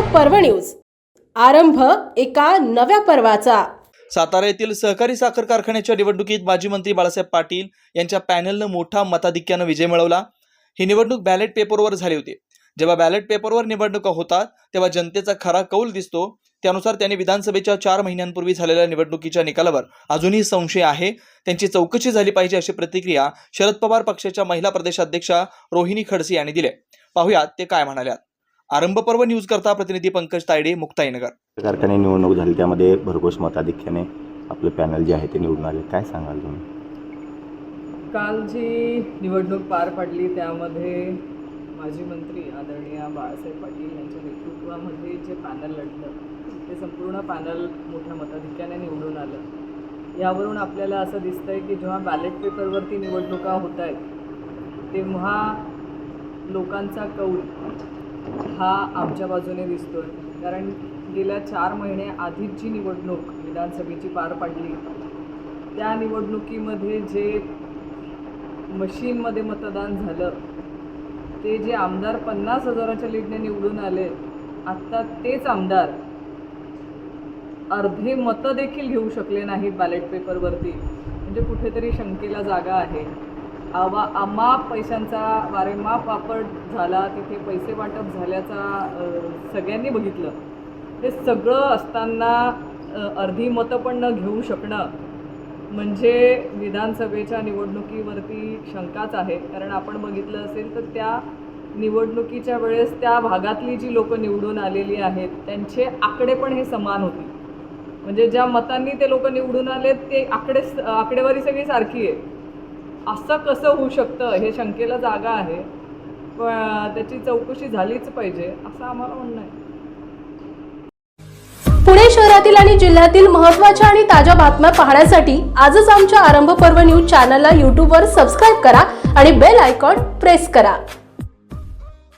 पर्व न्यूज. आरंभ एका नव्या पर्वाचा. सातारा येथील सहकारी साखर कारखान्याच्या निवडणुकीत माजी मंत्री बाळासाहेब पाटील यांच्या पॅनलनं मोठा मताधिक्यानं विजय मिळवला. ही निवडणूक बॅलेट पेपरवर झाली होती. जेव्हा बॅलेट पेपरवर निवडणुका होतात तेव्हा जनतेचा खरा कौल दिसतो. त्यानुसार त्यांनी विधानसभेच्या चार महिन्यांपूर्वी झालेल्या निवडणुकीच्या निकालावर अजूनही संशय आहे. त्यांची चौकशी झाली पाहिजे अशी प्रतिक्रिया शरद पवार पक्षाच्या महिला प्रदेशाध्यक्षा रोहिणी खडसे यांनी दिले. पाहुयात ते काय म्हणाल्यात. आरंभ पर्व न्यूज करता प्रतिनिधी पंकज तायडे मुक्ताईनगर. कारखाने निवडणूक झाली त्यामध्ये भरघोस मताधिक्याने आपलं पॅनल जे आहे ते निवडून आले. काय सांगाल तुम्ही? काल जी निवडणूक पार पडली त्यामध्ये माजी मंत्री आदरणीय बाळासाहेब पाटील यांच्या नेतृत्वामध्ये जे पॅनल लढलं ते संपूर्ण पॅनल मोठ्या मताधिक्याने निवडून आलं. यावरून आपल्याला असं दिसतंय की जेव्हा बॅलेट पेपरवरती निवडणुका होत आहेत तेव्हा लोकांचा कौल हा आमच्या बाजूने दिसतोय. कारण गेल्या चार महिने आधीची जी निवडणूक विधानसभेची पार पडली त्या निवडणुकीमध्ये जे मशीनमध्ये मतदान झालं ते जे आमदार पन्नास हजाराच्या लीडने निवडून आले आत्ता तेच आमदार अर्धे मतं देखील घेऊ शकले नाहीत बॅलेट पेपरवरती म्हणजे कुठेतरी शंकेला जागा आहे. आवा अमाप पैशांचा वारेमाप वापर झाला तिथे पैसे वाटप झाल्याचा सगळ्यांनी बघितलं. हे सगळं असताना अर्धी मतं पण न घेऊ शकणं म्हणजे विधानसभेच्या निवडणुकीवरती शंकाच आहे. कारण आपण बघितलं असेल तर त्या निवडणुकीच्या वेळेस त्या भागातली जी लोकं निवडून आलेली आहेत त्यांचे आकडे पण हे समान होते. म्हणजे ज्या मतांनी ते लोक निवडून आले ते आकडे आकडेवारी सगळी सारखी आहे. असं कसं होऊ शकतं हे शंकेला जागा आहे. पण त्याची चौकशी झालीच पाहिजे असं आम्हाला म्हणणं आहे. पुणे शहरातील आणि जिल्ह्यातील महत्त्वाच्या आणि ताज्या बातम्या पाहण्यासाठी आजच आमच्या आरंभ पर्व न्यूज चॅनलला यूट्यूबवर सबस्क्राईब करा आणि बेल आयकॉन प्रेस करा.